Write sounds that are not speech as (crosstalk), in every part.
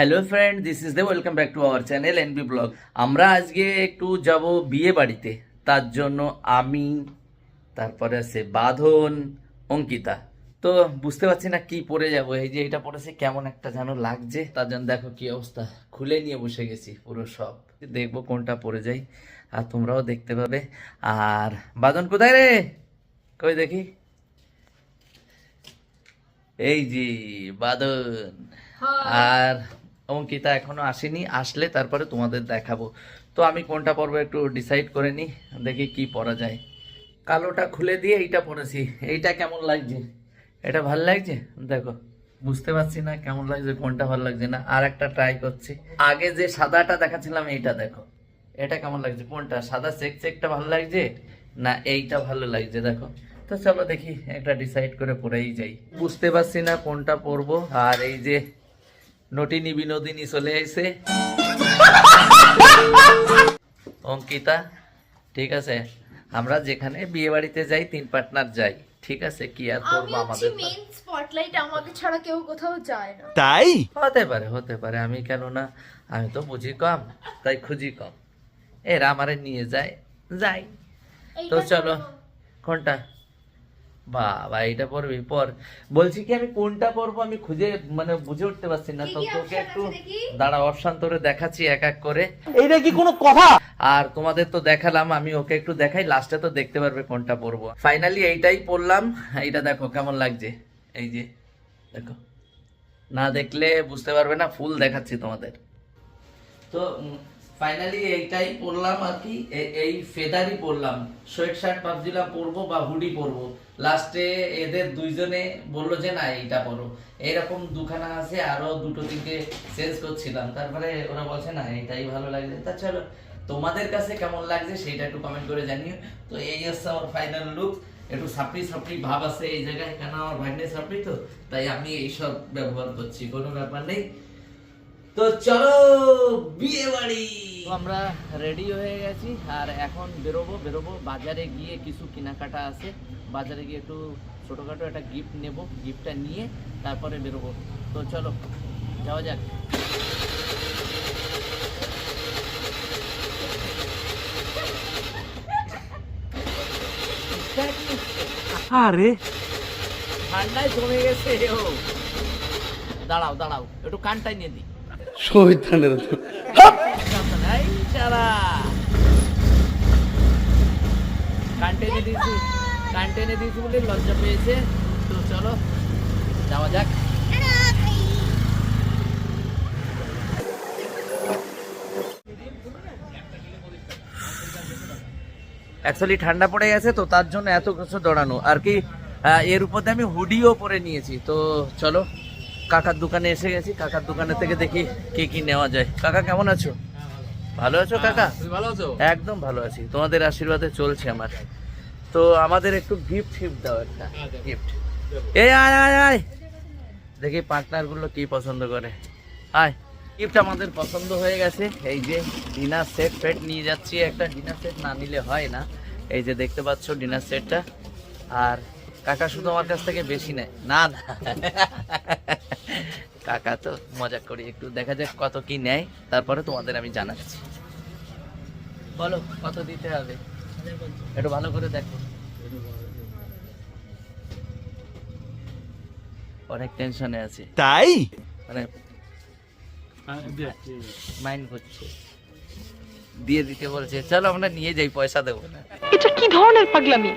Hello friend this is the welcome back to our channel NB blog আমরা আজকে একটু যাব বিয়ে বাড়িতে। তার জন্য আমি তারপরে আছে বাঁধন অঙ্কিতা। তো বুঝতে পারছি না কি পরে যাব। এই যে এটা পরেছে কেমন একটা যেন লাগছে। তার জন্য দেখো কি অবস্থা। খুলে নিয়ে বসে গেছি পুরো সব। দেখব কোনটা পরে যাই। আর তোমরাও দেখতে পাবে। আর বাঁধন কোথায় রে? কই দেখি। এই যে বাদন আর অঙ্কিতা এখনও আসেনি, আসলে তারপরে তোমাদের দেখাবো। তো আমি কোনটা পরবো একটু ডিসাইড করে নিই, দেখি কি পরা যায়। কালোটা খুলে দিয়ে এইটা পরেছি এইটা কেমন লাগছে? এটা ভালো লাগছে? দেখো, বুঝতে পারছি না কেমন লাগছে, কোনটা ভালো লাগছে না, আর একটা ট্রাই করছি। আগে যে সাদাটা দেখাচ্ছিলাম, এইটা দেখো। এটা কেমন লাগছে? কোনটা? সাদা চেক চেকটা ভালো লাগছে? না, এইটা ভালো লাগছে, দেখো। তো চলো দেখি, একটা ডিসাইড করে পরেই যাই। বুঝতে পারছি না কোনটা পরবো আর এই যে নটিনী বিনোদিনী চলে এসে অঙ্কিতা ঠিক আছে আমরা যেখানে বিয়ে বাড়িতে যাই তিন পার্টনার যাই ঠিক আছে কি আর আমি করব আমাদের মেইন স্পটলাইট আমাকে ছাড়া কেউ কোথাও যায় না। তাই? হতে পারে হতে পারে আমি কেন না আমি তো বুঝি কম তাই খুঁজি কম। এরা আমারে নিয়ে যায় যাই। তো চলো। কোনটা? বাবা এইটা পরবি পর বলছি কি আমি কোনটা পড়ব আমি খুঁজে মানে বুঝে উঠতে পারছি না। তো তোকে একটু দাঁড়া অপশান তোরে দেখাচ্ছি এক এক করে। এইটা কি কোনো কথা? আর তোমাদের তো দেখালাম আমি ওকে একটু দেখাই লাস্টে তো দেখতে পারবে কোনটা পড়ব। ফাইনালি এইটাই পড়লাম এইটা দেখো কেমন লাগছে। এই যে দেখো। না দেখলে বুঝতে পারবে না ফুল দেখাচ্ছি তোমাদের। তো ফাইনালি এইটাই পরলাম আর কি। এই ফেদারই পরলাম সোয়েট শার্ট ভাবছিলাম পরবো বা হুডি পরবো। লাস্টে এদের দুইজনে বলল যে, না, এইটা পরো। এরকম দুখানা আছে, আরও দুটো তিনটে চেঞ্জ করছিলাম। তারপরে ওরা বলছে, না, এইটাই ভালো লাগছে। তা চলো, তোমাদের কাছে কেমন লাগছে সেটা একটু কমেন্ট করে জানিও। তো এই হচ্ছে আমার ফাইনাল লুক একটু সাপড়ি সাপড়ি ভাব আছে এই জায়গায়, কেন আমার ভাগ্নে সাপড়ি তো? তাই আমি এইসব ব্যবহার করছি, কোনো ব্যাপার নেই। তো চলো বিয়ে বাড়ি। আমরা রেডি হয়ে গেছি আর এখন বেরোবো বেরোবো। বাজারে গিয়ে কিছু কেনাকাটা আছে। বাজারে গিয়ে একটু ছোটোখাটো একটা গিফট নেব গিফটটা নিয়ে তারপরে বেরোবো। তো চলো যাওয়া যাক। আরে। ঠান্ডায় জমে গেছে ও। দাঁড়াও দাঁড়াও একটু কানটাই নিয়ে দিই। শহীদানের দিয়েছি দিয়েছি বলে লজ্জা পেয়েছে। তো চলো যাওয়া যাক। অ্যাকচুয়ালি ঠান্ডা পড়ে গেছে তো তার জন্য এত কিছু দৌড়ানো। আর কি এর উপর দিয়ে আমি হুডিও পরে নিয়েছি। তো চলো। কাকার দোকানে এসে গেছি কাকার দোকানে থেকে দেখি কি কি নেওয়া যায়। কাকা কেমন আছো? ভালো। আছো কাকা? ভালো আছো? একদম ভালো আছি। তোমাদের আশীর্বাদে চলছে আমার। তো আমাদের একটু গিফট ফিফট দাও একটা। গিফট এই আয় আয় আয়। দেখি পার্টনারগুলো কি পছন্দ করে। আয় গিফট আমাদের পছন্দ হয়ে গেছে। এই যে ডিনার সেট ফেট নিয়ে যাচ্ছি। একটা ডিনার সেট না নিলে হয় না। এই যে দেখতে পাচ্ছ ডিনার সেটটা। আর কাকা শুধু আমার কাছ থেকে বেশি নেয়। না না। (laughs) কাকা তো মজা করি একটু। দেখা যাক কত কি নেয় তারপরে তোমাদের আমি জানাচ্ছি। বলো কত দিতে হবে? একটু ভালো করে দেখো। অনেক টেনশনে আছে। তাই? মানে মাইন্ড করছে দিয়ে দিতে বলছে চলো আমরা নিয়ে যাই পয়সা দেবো না। এটা কি ধরনের পাগলামি?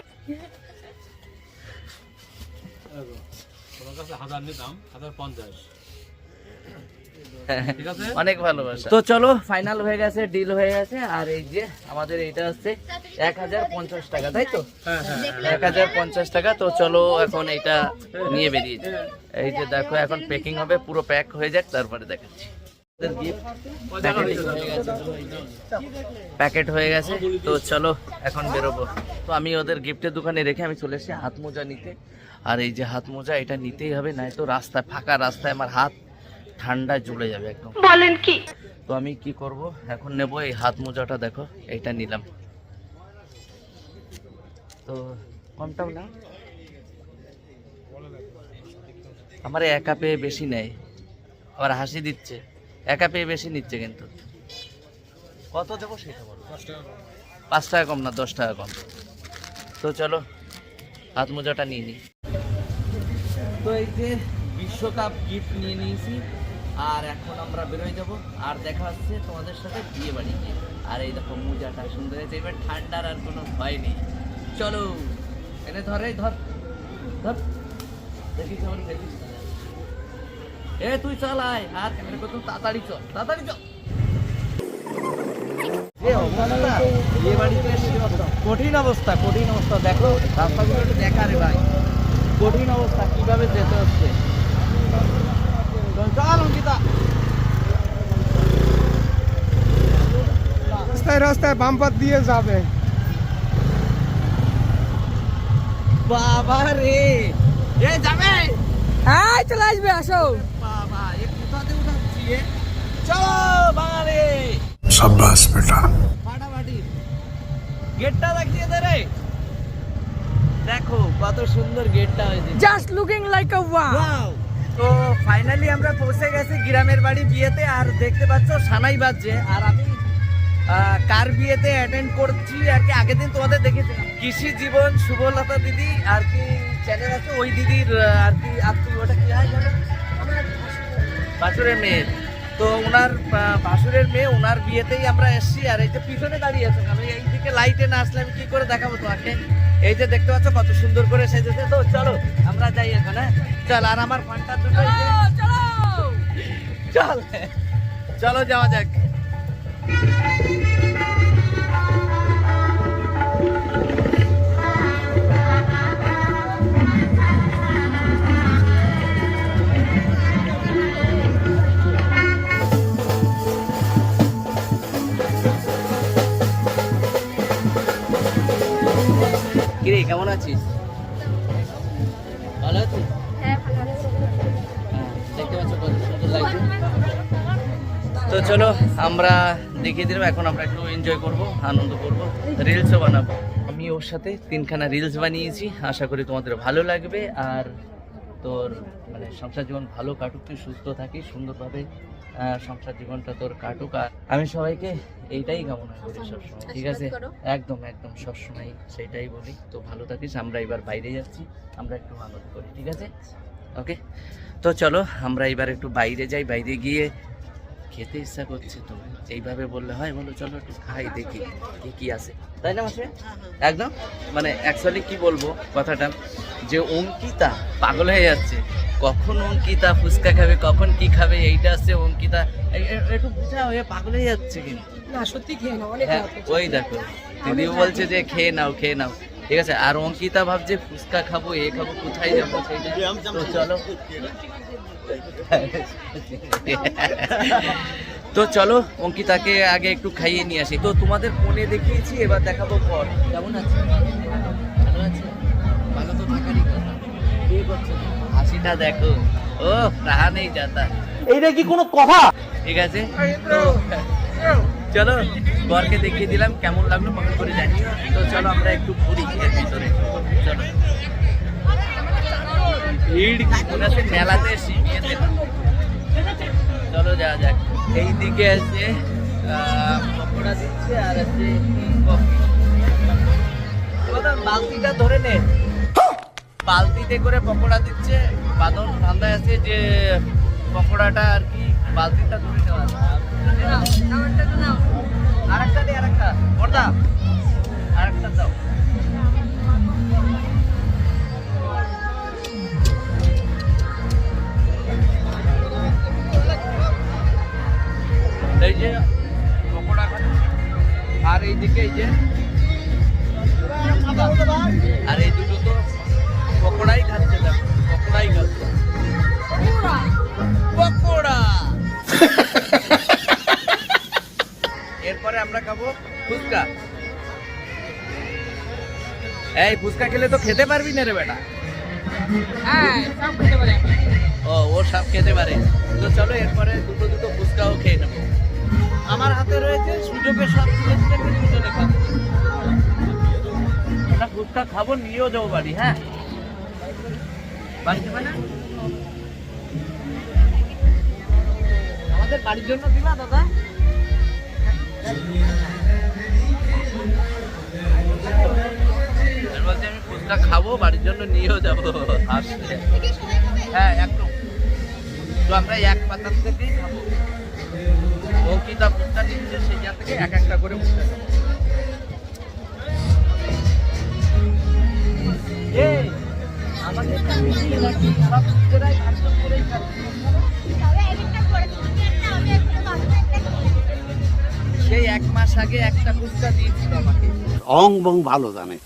অনেক ভালোবাসা। তো চলো ফাইনাল হয়ে গেছে ডিল হয়ে গেছে আর এই যে আমাদের এটা হচ্ছে এক হাজার পঞ্চাশ টাকা তাই তো? এক হাজার পঞ্চাশ টাকা তো চলো এখন এটা নিয়ে বেরিয়েছি এই যে দেখো এখন প্যাকিং হবে পুরো প্যাক হয়ে যাক তারপরে দেখাচ্ছি। প্যাকেট হয়ে গেছে তো চলো এখন বেরোবো। তো আমি ওদের গিফটের দোকানে রেখে আমি চলে এসেছি হাত মোজা নিতে। আর এই যে হাত মোজা এটা নিতেই হবে নাই তো রাস্তায় ফাঁকা রাস্তায় আমার হাত ঠান্ডায় জ্বলে যাবে একদম। বলেন কি? তো আমি কি করব? এখন নেব এই হাত মোজাটা দেখো এইটা নিলাম। তো কমটাও না? আমার একা পেয়ে বেশি নেয়। আবার হাসি দিচ্ছে। একা পেয়ে বেশি নিচ্ছে কিন্তু। কত দেবো সেটা বলো? পাঁচ টাকা কম না দশ টাকা কম। তো চলো হাত মোজাটা নিয়ে নিই তো এই যে বিশ্বকাপ গিফট নিয়ে নিয়েছি, আর এখন আমরা বেরোয় যাব, আর দেখা হচ্ছে তোমাদের সাথে বিয়ে বাড়ি গিয়ে আর এই দেখো, মোজাটা সুন্দর হয়েছে, এবার ঠান্ডার আর কোনো ভয় নেই। চলো, এনে ধর ধর ধর। দেখিস আমার দেখিস এ, তুই চল আয়, আর ক্যামেরা করতে তাড়াতাড়ি চল তাড়াতাড়ি চল। কঠিন অবস্থা কঠিন অবস্থা, দেখো, রাস্তাগুলো একটু দেখা রে ভাই। কঠিন অবস্থা কীভাবে যেতে হচ্ছে? চল অঙ্কিতা। রাস্তায় বাম্পার দিয়ে যাবে। বাবা রে। এ যাবে? হ্যাঁ চলে আসবে আসো। বাবা এ কোথাতে উঠাচ্ছি চলো বাঙালি সাব্বাস বেটা। ফাটাফাটি গেটটা দেখিয়ে দে রে। দেখো কত সুন্দর গেটটা হয়েছে। Just looking like a wow তো ফাইনালি আমরা পৌঁছে গেছি গ্রামের বাড়ি বিয়েতে আর দেখতে পাচ্ছ সানাই বাজছে। আর আমি কার বিয়েতে অ্যাটেন্ড করছি আর কি আগের দিন তোমাদের দেখেছিলাম। কৃষি জীবন শুভলতা দিদি আর কি চ্যানেল আছে ওই দিদির আর কি আত্মীয় ওটা কি হয়? বাসুরের মেয়ে। তো ওনার বাসুরের মেয়ে ওনার বিয়েতেই আমরা এসেছি আর এই যে পিছনে দাঁড়িয়ে আছেন আমি এই দিকে লাইটে না আসলে আমি কি করে দেখাবো তোমাকে? এই যে দেখতে পাচ্ছ কত সুন্দর করে সেজেছে। তো চলো আমরা যাই এখন হ্যাঁ? চল আর আমার ফান্টার দুটো চল চলো যাওয়া যাক। আমরা দেখিয়ে দিলাম এখন আমরা একটু এনজয় করব আনন্দ করব রিলসও বানাবো। আমি ওর সাথে তিনখানা রিলস বানিয়েছি আশা করি তোমাদের ভালো লাগবে আর তোর মানে সংসার জীবন ভালো কাটুক তুই সুস্থ থাকিস সুন্দরভাবে সংসার জীবনটা তোর কাটুক আর আমি সবাইকে এইটাই কামনা করি সবসময় ঠিক আছে? একদম একদম সবসময় সেটাই বলি তো ভালো থাকিস আমরা এবার বাইরে যাচ্ছি আমরা একটু আনন্দ করি ঠিক আছে? ওকে তো চলো আমরা এবার একটু বাইরে যাই বাইরে গিয়ে খেতে ইচ্ছা করছে তো এইভাবে বললে হয় বলো চলো একটু খাই দেখি কি কি আছে। তাই না মাসে একদম? মানে অ্যাকচুয়ালি কি বলব কথাটা? যে অঙ্কিতা পাগল হয়ে যাচ্ছে। কখন অঙ্কিতা ফুচকা খাবে কখন কি খাবে এইটা আসছে অঙ্কিতা। একটু বুঝা হয়ে পাগল হয়ে যাচ্ছে কিন্তু। না সত্যি খেয়ে না অনেক হ্যাঁ, ওই দেখো দিদিও বলছে যে খেয়ে নাও খেয়ে নাও। ঠিক আছে আর অঙ্কিতা ভাবছে ফুচকা খাব এ খাব কোথায় যাব সেইটা? চলো। তো চলো অঙ্কিতাকে আগে একটু খাইয়ে নিয়ে আসি। তো তোমাদের ফোনে দেখিয়েছি এবার দেখাবো পর। কেমন আছে? ভালো আছে? ভালো তো থাকারই কথা। কি করছ? হাসিটা দেখো। ও রাহা নেই যাতা। এইটা কি কোনো কথা? ঠিক আছে? তো চলো বরকে দেখিয়ে দিলাম কেমন লাগল কমেন্ট করে জানি তো চলো আমরা একটু ঘুরি এর ভিতরে। চলো। ভিড় কি মেলাতে বিয়েতে চলো যাওয়া যাক। এই দিকে আছে পকোড়া দিচ্ছে আর আছে কফি বালতিটা ধরে নে। বালতিতে করে পকোড়া দিচ্ছে। বাদন ধান্দায় আছে যে পকোড়াটা আর কি বালতিটা ধরে নেওয়া আরেকটা দে আরেকটা। বর্দা আরেকটা দাও। ফুচকা খেলে তো খেতে পারবি না রে বেটা। হ্যাঁ সব খেতে পারে। ও ও সব খেতে পারে। তো চলো এরপরে দুটো দুটো ফুচকাও খেয়ে নেব। আমার হাতে রয়েছে সুযোগের সব তুলে তুলে খাব একটা ফুচকা খাব নিয়েও যাব বাড়ি হ্যাঁ? বাড়িতে মানে? আমাদের বাড়ির জন্য দিলা দাদা? আর বলছি, আমি ফুচকা খাব, বাড়ির জন্য নিয়েও যাব। আসলে হ্যাঁ একদম। তো আমরা এক পাতার থেকেই খাব। অঙ্কিতা ফুচকা নিচ্ছে সেখান থেকে এক একটা করে ফুচকা খাব। সেই এক মাস আগে একটা ফুচকা দিয়েছিল আমাকে। অং বং ভালো জানে।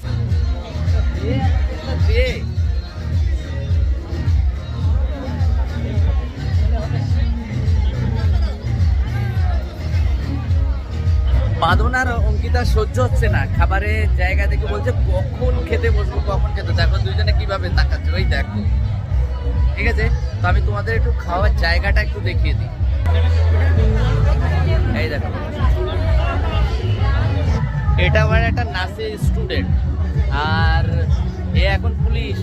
আর অঙ্কিতা সহ্য হচ্ছে না। খাবারের জায়গা থেকে বলছে, কখন খেতে বসবো, কখন খেতে? দেখো দুজনে কীভাবে তাকাচ্ছে, ওই দেখো। ঠিক আছে? তো আমি তোমাদের একটু খাওয়ার জায়গাটা একটু দেখিয়ে দিই। এই দেখো। এটা আমার একটা নাচের স্টুডেন্ট আর এ এখন পুলিশ।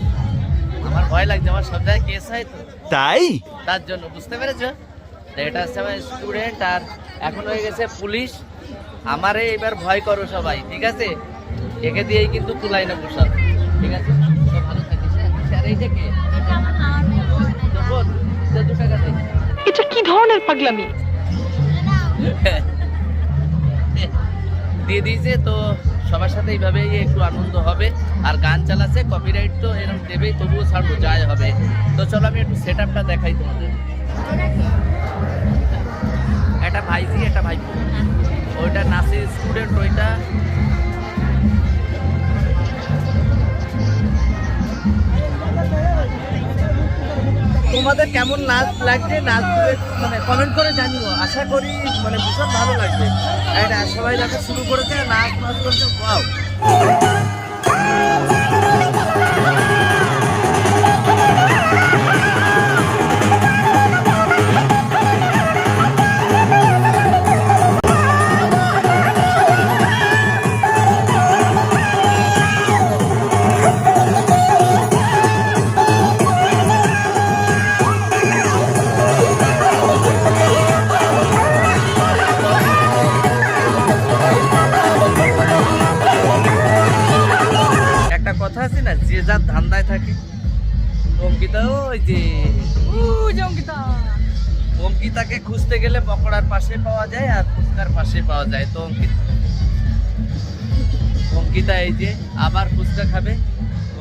আমার ভয় লাগছে আমার সব জায়গায় কেস হয় তো। তাই? তার জন্য বুঝতে পেরেছ? এটা হচ্ছে আমার স্টুডেন্ট আর এখন হয়ে গেছে পুলিশ। আমারে এবার ভয় করো সবাই ঠিক আছে? একে দিয়েই কিন্তু তুলাই না পোশাক ঠিক আছে? তো ভালো থাকিস স্যার কে দু টাকা দে এটা কি ধরনের পাগলামি? দিয়ে দিয়েছে তো সবার সাথে এইভাবেই একটু আনন্দ হবে। আর গান চালাচ্ছে কপিরাইট তো এরকম দেবেই, তবুও ছাড়বো, যাই হবে। তো চলো আমি একটু সেট আপটা দেখাই তোমাদের। একটা ভাইজি একটা ভাই ওইটা নাচের স্টুডেন্ট ওইটা তোমাদের কেমন নাচ লাগছে? নাচ মানে কমেন্ট করে জানিও। আশা করি মানে ভীষণ ভালো লাগবে এটা সবাই দেখা শুরু করেছে নাচ নাচ করছে অঙ্কিতাকে খুঁজতে গেলে পকোড়ার পাশে পাওয়া যায় আর ফুচকার পাশে পাওয়া যায়। তো অঙ্কিতা অঙ্কিতা এই যে আবার ফুচকা খাবে।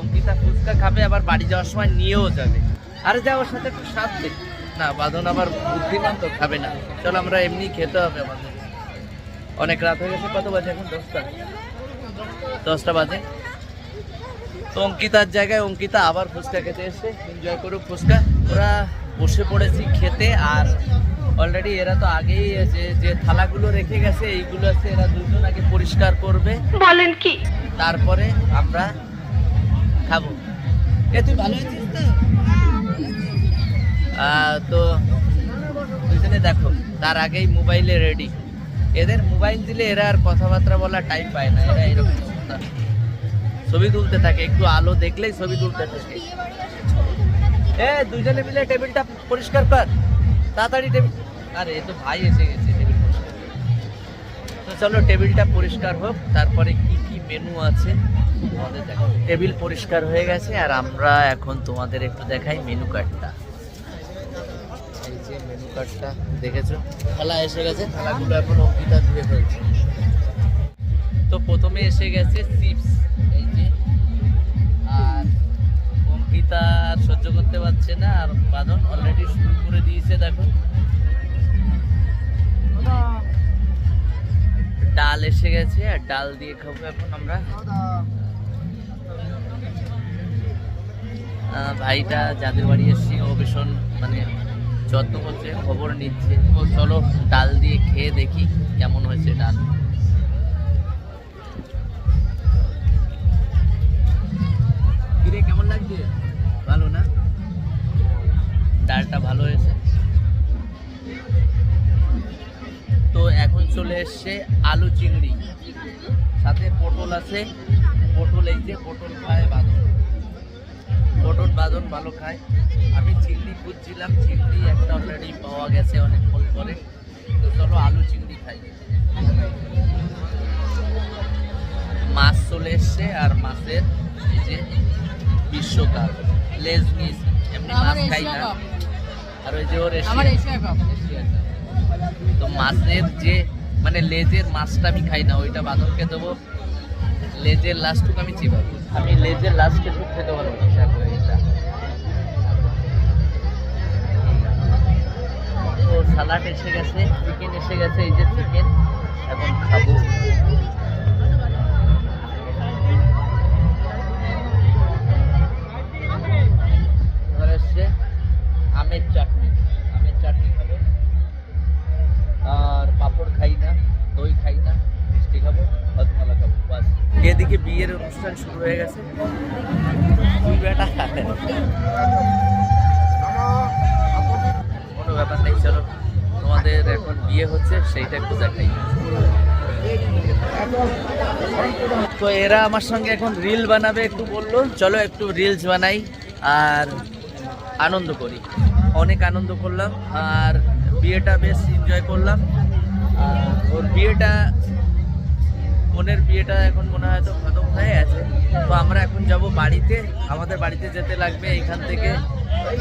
অঙ্কিতা ফুচকা খাবে, আবার বাড়ি যাওয়ার সময় নিয়েও যাবে। আরে ওর সাথে একটু স্বাদ দে। না, বাঁধন আবার বুদ্ধিমান তো খাবে না। চলো, আমরা এমনি খেতে হবে আমাদের। অনেক রাত হয়ে গেছে, কত বাজে এখন? দশটা। দশটা বাজে। তো অঙ্কিতার জায়গায় অঙ্কিতা আবার ফুচকা খেতে এসছে। এনজয় করুক ফুচকা। ওরা বসে পড়েছি খেতে আর অলরেডি এরা তো আগেই যে যে থালাগুলো রেখে গেছে এইগুলো আছে এরা দুজন আগে পরিষ্কার করবে। বলেন কি? তারপরে আমরা খাব। এ তুই ভালো আছিস তো? তো দুজনে দেখো তার আগেই মোবাইলে রেডি এদের মোবাইল দিলে এরা আর কথাবার্তা বলার টাইম পায় না এরা এরকম ছবি তুলতে থাকে একটু আলো দেখলেই ছবি তুলতে থাকে। এ দুজনে মিলে টেবিলটা পরিষ্কার কর। তাড়াতাড়ি টেবিল আরে, এ তো ভাই এসে গেছে, টেবিল পরিষ্কার তো চলো, টেবিলটা পরিষ্কার হোক, তারপরে কি কি মেনু আছে আমাদের দেখো টেবিল পরিষ্কার হয়ে গেছে, আর আমরা এখন তোমাদের একটু দেখাই মেনু কার্ডটা এই যে মেনু কার্ডটা দেখেছ? থালা এসে গেছে, থালাগুলো এখন অঙ্কিতা ধুয়ে ফেলছে। তো প্রথমে এসে গেছে চিপস অঙ্কিতা আর সহ্য করতে পারছে না, আর বাঁধন অলরেডি শুরু করে দিয়েছে, দেখো। ডাল এসে গেছে, আর ডাল দিয়ে খাব এখন আমরা। ভাইটা যাদের বাড়ি এসছি, ও ভীষণ মানে যত্ন করছে, খবর নিচ্ছে। ও চলো ডাল দিয়ে খেয়ে দেখি কেমন হয়েছে ডাল। কেমন লাগছে? ডালটা ভালো হয়েছে। তো এখন চলে এসছে আলু চিংড়ি। সাথে পটল আছে। পটল এই যে পটল খায় বাদন পটল বাদন ভালো খায়। আমি চিংড়ি খুঁজছিলাম চিংড়ি একটা অলরেডি পাওয়া গেছে অনেকক্ষণ পরে। তো চলো আলু চিংড়ি খাই। মাছ চলে এসছে আর মাছের এই যে বিশ্বকাপ। লেজ মিস। এমনি মাছ খাই না। আর ওই যে ওর এশিয়া এশিয়া কাপ তো মাছের যে মানে লেজের মাছটা আমি খাই না ওইটা বাঁদরকে দেবো। লেজের লাস্টটুকু আমি চিবাবো। আমি লেজের লাস্টটুকু খেতে পারব সালাড এসে গেছে চিকেন এসে গেছে এই যে চিকেন এখন খাব। আমের চাটনি আমের চাটনি খাব। আর পাঁপড় খাই না, দই খাই না, মিষ্টি খাব হজমালা খাব, বাস। এদিকে বিয়ের অনুষ্ঠান শুরু হয়ে গেছে। কোনো ব্যাপার নেই, চলো। তোমাদের এখন বিয়ে হচ্ছে, সেইটা একটু দেখাই। তো এরা আমার সঙ্গে এখন রিল বানাবে, একটু বলল। চলো একটু রিলস বানাই আর আনন্দ করি। অনেক আনন্দ করলাম আর বিয়েটা বেশ এনজয় করলাম। ওর বিয়েটা বোনের বিয়েটা এখন মনে হয় তো খতম হয়ে আছে তো আমরা এখন যাব বাড়িতে আমাদের বাড়িতে যেতে লাগবে এখান থেকে ওই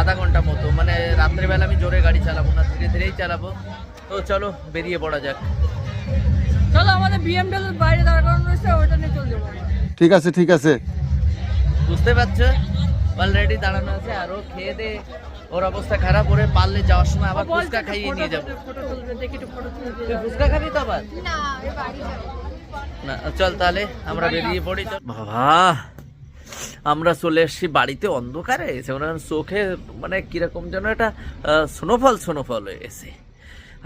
আধা ঘণ্টা মতো। মানে রাত্রেবেলা আমি জোরে গাড়ি চালাবো না ধীরে ধীরেই চালাবো। তো চলো বেরিয়ে পড়া যাক। চলো আমাদের বিএমডব্লিউর বাইরে দাঁড় করানো রয়েছে ওইটা নিয়ে চলে যাব ঠিক আছে ঠিক আছে। বুঝতে পারছ? অলরেডি দাঁড়ানো আছে আরও খেয়ে দে। ওর অবস্থা খারাপ ওরে পারলে যাওয়ার সময় আবার ফুচকা খাইয়ে নিয়ে যাব। তুই ফুচকা খাবি তো আবার? না চল তাহলে আমরা বেরিয়ে পড়ি চল বাবা আমরা চলে এসেছি বাড়িতে অন্ধকারে এসে মানে চোখে মানে কীরকম যেন একটা স্নোফল স্নোফল হয়ে গেছে।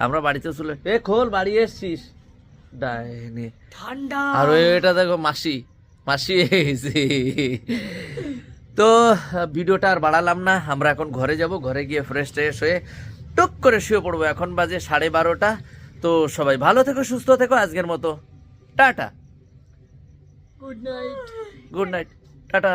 আমরা বাড়িতে চলে এ খোল বাড়ি এসছিস। ডাইনি। ঠান্ডা। আর ওই এটা দেখো মাসি। মাসি এসে তো ভিডিওটা আর বাড়ালাম না। আমরা এখন ঘরে যাব ঘরে গিয়ে ফ্রেশ ট্রেশ হয়ে টুক করে শুয়ে পড়ব। এখন বাজে সাড়ে বারোটা। তো সবাই ভালো থেকো সুস্থ থেকো। আজকের মতো tata. Good night good night tata.